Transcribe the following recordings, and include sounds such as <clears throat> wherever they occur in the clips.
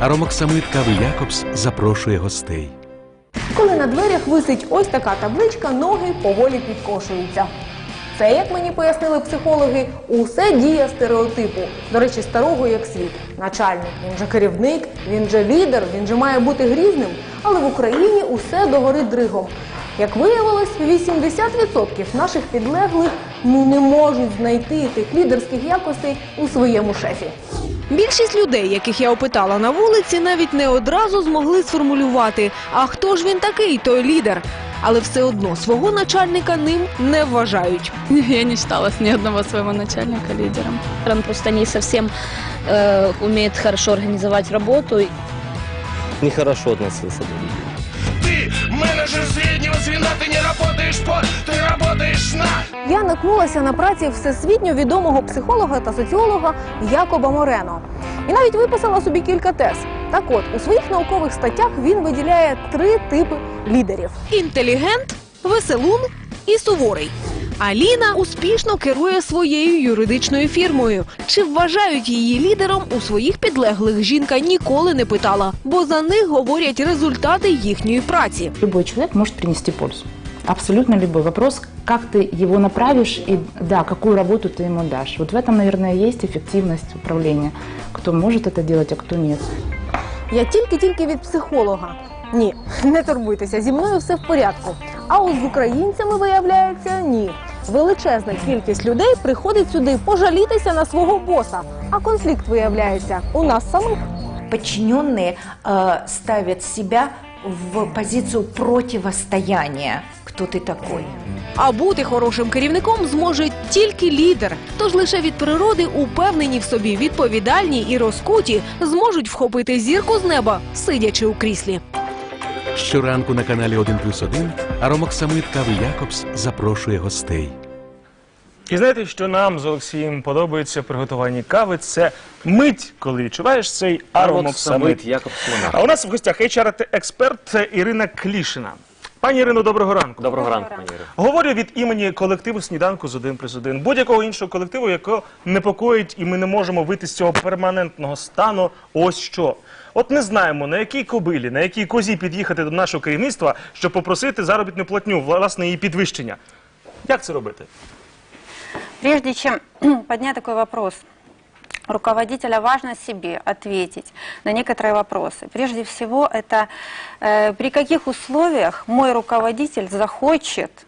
Аромоксамит Кави Якобс запрошує гостей. Коли на дверях висить ось така табличка, ноги поволі підкошуються. Це, як мені пояснили психологи, усе дія стереотипу. До речі, старого як світ. Начальник, він же керівник, він же лідер, він же має бути грізним. Але в Україні усе догорить дригом. Як виявилось, 80% наших підлеглих ну не можуть знайти тих лідерських якостей у своєму шефі. Більшість людей, яких я опитала на вулиці, навіть не одразу змогли сформулювати, а хто ж він такий, той лідер. Але все одно свого начальника ним не вважають. <laughs> Я не считала ни одного своего начальника лидером. Он просто не совсем э, умеет хорошо организовать работу. нехорошо относился до людей. Ты менеджер среднего звена, ты не работаешь по, ты работаешь на. Я наткнулася на праці всесвітньо відомого психолога та соціолога Якоба Морено. І навіть виписала собі кілька тез. Так от, у своїх наукових статтях він виділяє три типи лідерів. Інтелігент, веселун і суворий. Аліна успішно керує своєю юридичною фірмою. Чи вважають її лідером у своїх підлеглих жінка ніколи не питала, бо за них говорять результати їхньої праці. Любой человек может принести пользу Абсолютно любой вопрос, как ты его направишь и, да, какую работу ты ему дашь. Вот в этом, наверное, и есть эффективность управления. Кто может это делать, а кто нет. Я тільки-тільки від психолога. Ні, <laughs> не турбуйтеся, зі мною все в порядку. А от з українцями виявляється ні. Величезна кількість людей приходить сюди пожалітися на свого боса. А конфлікт виявляється у нас самих. подчиненные э, ставят себя в позицию противостояния. Кто ты такой? А бути хорошим керівником зможе тільки лідер. Тож лише від природи упевнені в собі, відповідальні і розкуті зможуть вхопити зірку з неба, сидячи у кріслі. Щоранку на каналі 1 плюс 1 Аромоксамит Кави Якобс запрошує гостей. І знаєте, що нам з Олексієм подобається в приготуванні кави? Це мить, коли відчуваєш цей аромоксамит. Якоб Слона. А у нас в гостях HR-експерт Ірина Клішина. Пані Ірино, доброго ранку. Доброго ранку, пані Ірино. Говорю від імені колективу сніданку з 1 плюс 1, будь-якого іншого колективу, якого непокоїть, і ми не можемо вийти з цього перманентного стану. Ось що. От не знаємо, на якій кобилі, на якій козі під'їхати до нашого керівництва, щоб попросити заробітну платню, власне, її підвищення. Як це робити? Прежде чем <clears throat> поднять такой вопрос, руководителя важно себе ответить на некоторые вопросы. Прежде всего, это э, при каких условиях мой руководитель захочет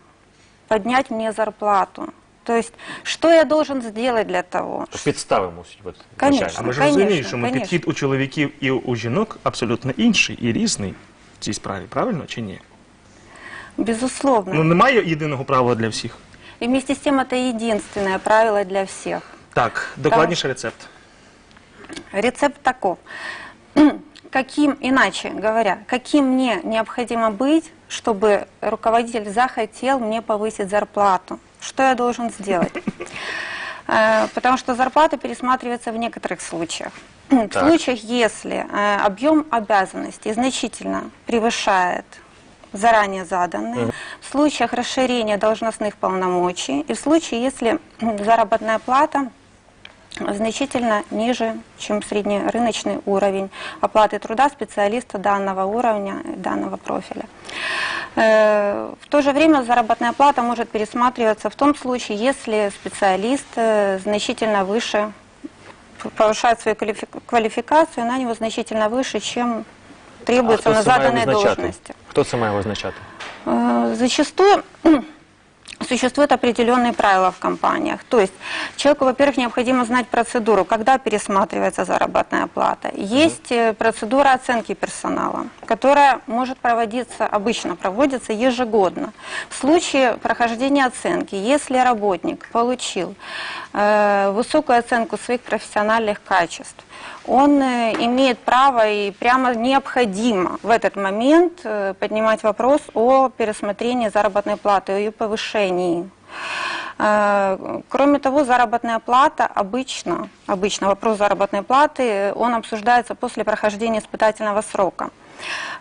поднять мне зарплату. То есть, что я должен сделать для того? Підстави мусить бути. Конечно. А ми ж Конечно, розуміємо, що ми конечно. підхід у чоловіків і у жінок абсолютно інший і різний в цій справі, правильно чи ні? Безусловно. Ну немає єдиного правила для всіх. И вместе с тем это единственное правило для всех. Так, докладніше рецепт. Рецепт таков. <clears throat> Каким, иначе говоря, каким мне необходимо быть, чтобы руководитель захотел мне повысить зарплату? Что я должен сделать? <laughs> Э, Потому что зарплата пересматривается в некоторых случаях. <clears throat> В случаях, если э, объем обязанностей значительно превышает заранее заданные, в случаях расширения должностных полномочий и в случае, если заработная плата значительно ниже, чем среднерыночный уровень оплаты труда специалиста данного уровня, данного профиля. Э, В то же время заработная плата может пересматриваться в том случае, если специалист э, значительно выше, повышает свою квалифи- квалификацию, на него значительно выше, чем требуется а на заданной должности. Хто це має визначати? Зачастую <clears throat> существуют определенные правила в компаниях. То есть человеку, во-первых, необходимо знать процедуру, когда пересматривается заработная плата. Есть э, процедура оценки персонала, которая может проводиться, обычно проводится ежегодно. В случае прохождения оценки, если работник получил э, высокую оценку своих профессиональных качеств, он э, имеет право и прямо необходимо в этот момент э, поднимать вопрос о пересмотрении заработной платы, о ее повышении. Э, Кроме того, заработная плата обычно, обычно вопрос заработной платы, он обсуждается после прохождения испытательного срока.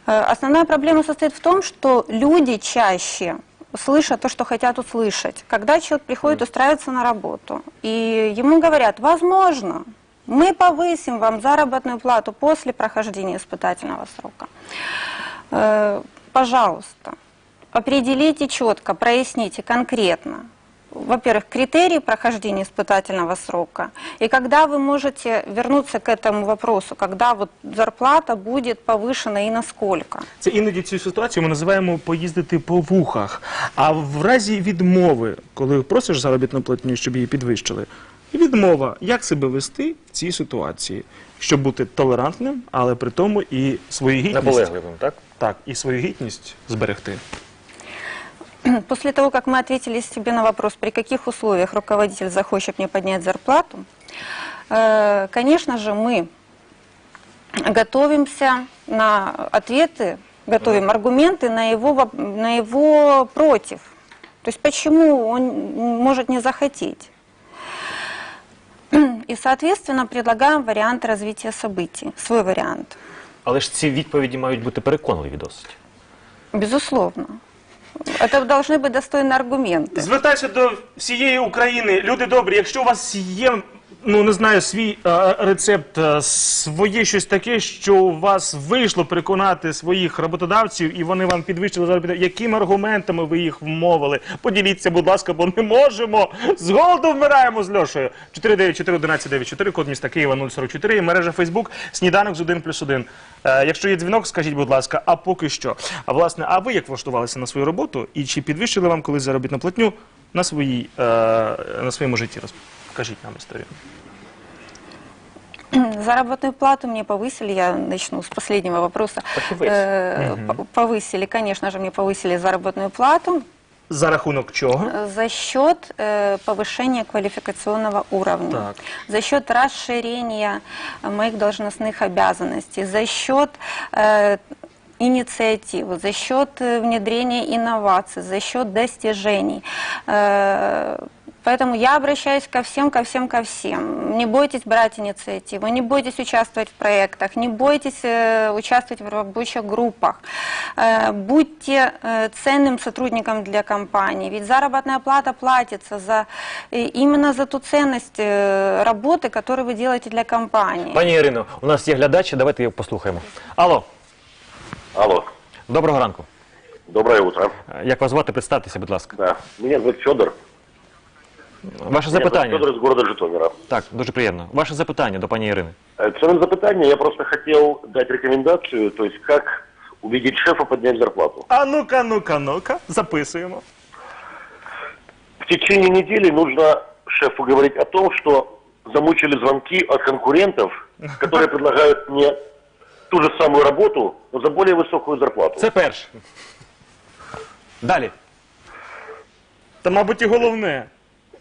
Основная проблема состоит в том, что люди чаще слышат то, что хотят услышать. Когда человек приходит устраиваться на работу, и ему говорят, возможно, Мы повысим вам заработную плату после прохождения испытательного срока. Э, Пожалуйста, определите четко, проясните конкретно, во-первых, критерии прохождения испытательного срока, и когда вы можете вернуться к этому вопросу, когда вот зарплата будет повышена и насколько. Це іноді цю ситуацію ми називаємо поїздити по вухах. А в разі відмови, коли просиш заробітну платню, щоб її підвищили, відмова, як себе вести в цій ситуації, щоб бути толерантним, але при тому і свою гідність, Наполегливим, так? так, і свою гідність зберегти. После того, как мы ответили себе на вопрос, при каких условиях руководитель захочет мне поднять зарплату, э, конечно же, мы готовимся на ответы, готовим аргументы на его, воп- на его против. То есть почему он может не захотеть. И, соответственно, предлагаем вариант развития событий, свой вариант. Але ж ці відповіді мають бути переконливі досить. Безусловно. Это должны быть достойные аргументы. Звертайся до всієї України. Люди добрі, якщо у вас є. Ну не знаю, свій е, рецепт, е, своє щось таке, що у вас вийшло переконати своїх роботодавців, і вони вам підвищили заробітну, якими аргументами ви їх вмовили? Поділіться, будь ласка, бо не можемо. З голоду вмираємо з Льошею. 494-1194, код міста Києва 044, і мережа Фейсбук, сніданок з 1 плюс 1. Е, якщо є дзвінок, скажіть, будь ласка, а поки що. А власне, а ви як влаштувалися на свою роботу і чи підвищили вам колись заробітну платню на, своїй, на своєму житті? Розкажіть нам історію. <clears throat> Заработную плату мне повысили, я начну с последнего вопроса. Э, по- Повысили, конечно же, мне повысили заработную плату За рахунок чого? э, за счет э, повышения квалификационного уровня, Так. за счет расширения э, моих должностных обязанностей, за счет э, инициативы, за счет э, внедрения инноваций, за счет достижений. Э, Поэтому я обращаюсь ко всем, ко всем, ко всем. Не бойтесь брать инициативу, не бойтесь участвовать в проектах, не бойтесь э, участвовать в рабочих группах. Э, будьте э, ценным сотрудником для компании, ведь заработная плата платится за, э, именно за ту ценность э, работы, которую вы делаете для компании. Пані Ірино, у нас є глядачі, давайте їх послухаємо. Алло, Алло, доброго ранку. доброе утро. Е, Як вас звати, представтеся, будь ласка. Да, меня зовут Федор. Ваше Меня зовут запитання. Федор из города Житомира. Так, дуже приємно. Ваше запитання до пані Ірини. Э, Целым запытание я просто хотел дать рекомендацию, то есть как убедить шефа поднять зарплату. А ну-ка, ну-ка, ну-ка, записуємо. В течение недели нужно шефу говорить о том, что замучили звонки от конкурентов, которые <laughs> предлагают мне ту же самую работу, но за более высокую зарплату. Це перше. Далі. Та, мабуть, і головне.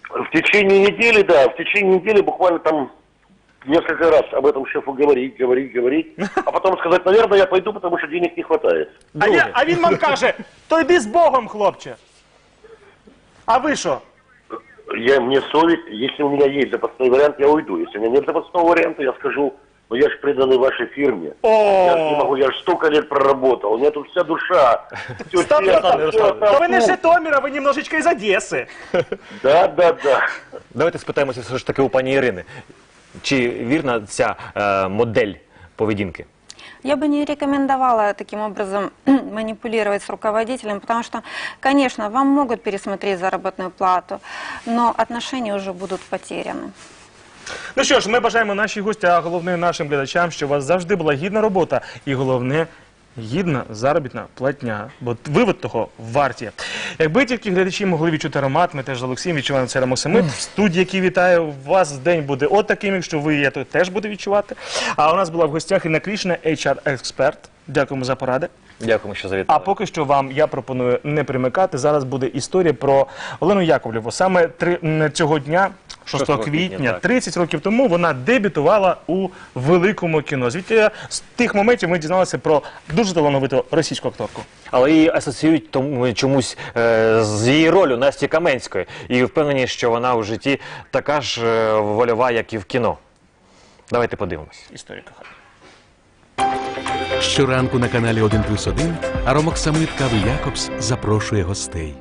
В течение недели, да, в течение недели буквально там несколько раз об этом шефу говорить, говорить, говорить, а потом сказать, наверное, я пойду, потому что денег не хватает. А, я, а він вам каже: то йди з Богом, хлопче. А ви що? Я, мне совесть, если у меня есть запасной вариант, я уйду. Если у меня нет запасного варианта, я скажу, ну я же преданный вашей фирме. Я ж не О, могу, я же столько лет проработал, у меня тут вся душа. <laughs> Все Стоп, сердце, стоп, всё стоп. там, То ви не з ну, Житомира, ви немножечко із Одеси. <laughs> Да, да, да. Давайте спитаємося все ж таки у пані Ірини. Чи вірна ця е, модель поведінки? Я бы не рекомендовала таким образом <clears throat> манипулировать с руководителем, потому что, конечно, вам могут пересмотреть заработную плату, но отношения уже будут потеряны. Ну що ж, ми бажаємо нашій гості, а головне нашим глядачам, що у вас завжди була гідна робота і головне. Гідна заробітна платня, бо вивод того варті. Якби тільки глядачі могли відчути аромат, ми теж з Олексієм відчуваємо цей аромоксамит. В студії, який вітаю, у вас день буде от якщо ви є, то теж буде відчувати. А у нас була в гостях Інна Крішна, HR-експерт. Дякуємо за поради. Дякуємо, що завітали. А поки що вам я пропоную не примикати. Зараз буде історія про Олену Яковлєву. Саме три, цього дня, 6 6 квітня, квітня, 30 років тому, вона дебютувала у великому кіно. Звідти з тих моментів ми дізналися про дуже талановиту російську акторку. Але її асоціюють тому чомусь е, з її ролью Насті Каменської. І впевнені, що вона у житті така ж е, вольова, як і в кіно. Давайте подивимось. Історія кохана. Щоранку на каналі 1 плюс 1 Аромок Самит Кави Якобс запрошує гостей.